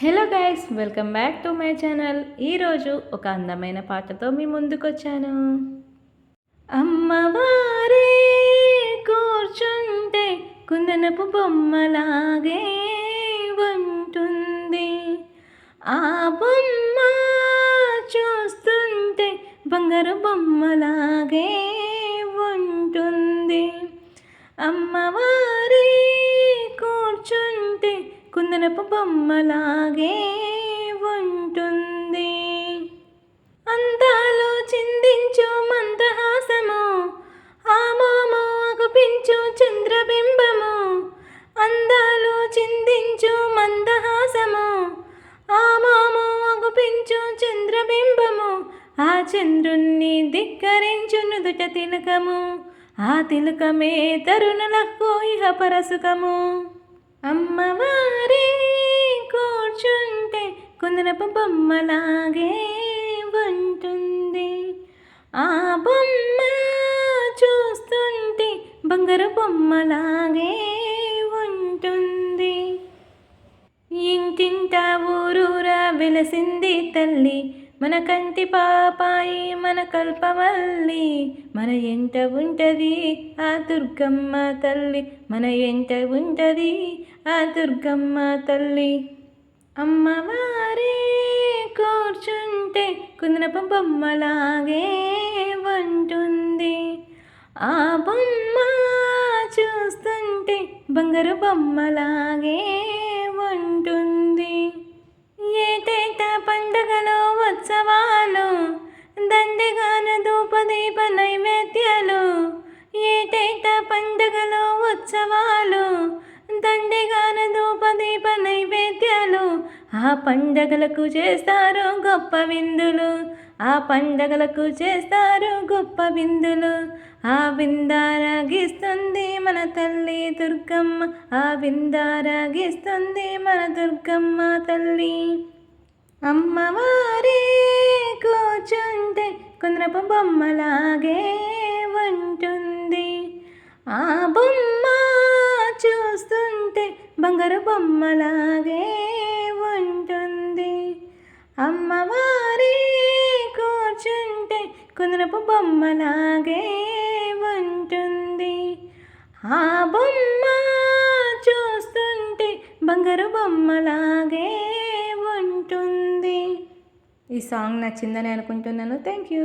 Hello guys welcome back to my channel. ఈరోజు ఒక అందమైన పాటతో మీ ముందుకొచ్చాను. అమ్మవారే కూర్చుంటే కుందనపు బొమ్మలాగే ఉంటుంది. ఆ బొమ్మ చూస్తుంటే బంగారు బొమ్మలాగే ఉంటుంది. అమ్మవారు కూర్చుంటే చందనపు బొమ్మలాగే ఉంటుంది. అందాలు చిందించు మందహాసము ఆ మోము అగుపించు చంద్రబింబము. అందాలు చిందించు మందహాసము ఆ మోము అగుపించు చంద్రబింబము. ఆ చంద్రుణ్ణి ధిక్కరించు నుదుట తిలకము ఆ తిలకమే తరుణులకు ఇహ పరసుకము అమ్మవారే కుందనపు బొమ్మలాగే ఉంటుంది ఆ బొమ్మ చూస్తుంటే బంగారు బొమ్మలాగే ఉంటుంది ఇంటింట ఊరూరా వెలసింది తల్లి. మన కంటి పాపాయి మన కల్పవల్లి. మన ఎంట ఉంటది ఆ దుర్గమ్మ తల్లి. మన ఎంట ఉంటది ఆ దుర్గమ్మ తల్లి. అమ్మవారు కుందనపు బొమ్మలాగే ఉంటుంది ఆ బొమ్మ చూస్తుంటే బంగారు బొమ్మలాగే ఉంటుంది ఏటేట పండగలు ఉత్సవాలు దండగాన ధూపదీప నైవేద్యాలు ఏటేట పండగలు ఉత్సవాలు దండగాన ధూపదీప నైవేద్యాలు ఆ పండగలకు చేస్తారు గొప్ప విందులు. ఆ పండగలకు చేస్తారు గొప్ప విందులు. ఆ విందారాగిస్తుంది మన తల్లి దుర్గమ్మ. ఆ విందారాగిస్తుంది మన దుర్గమ్మ తల్లి. అమ్మవారే కూర్చుంటే కుంద్రపు బొమ్మలాగే ఉంటుంది. ఆ బొమ్మ చూస్తుంటే బంగారు బొమ్మలాగే కూర్చుంటే కుందనపు బొమ్మలాగే ఉంటుంది. ఆ బొమ్మ చూస్తుంటే బంగారు బొమ్మలాగే ఉంటుంది. ఈ సాంగ్ నచ్చిందని అనుకుంటున్నాను. Thank you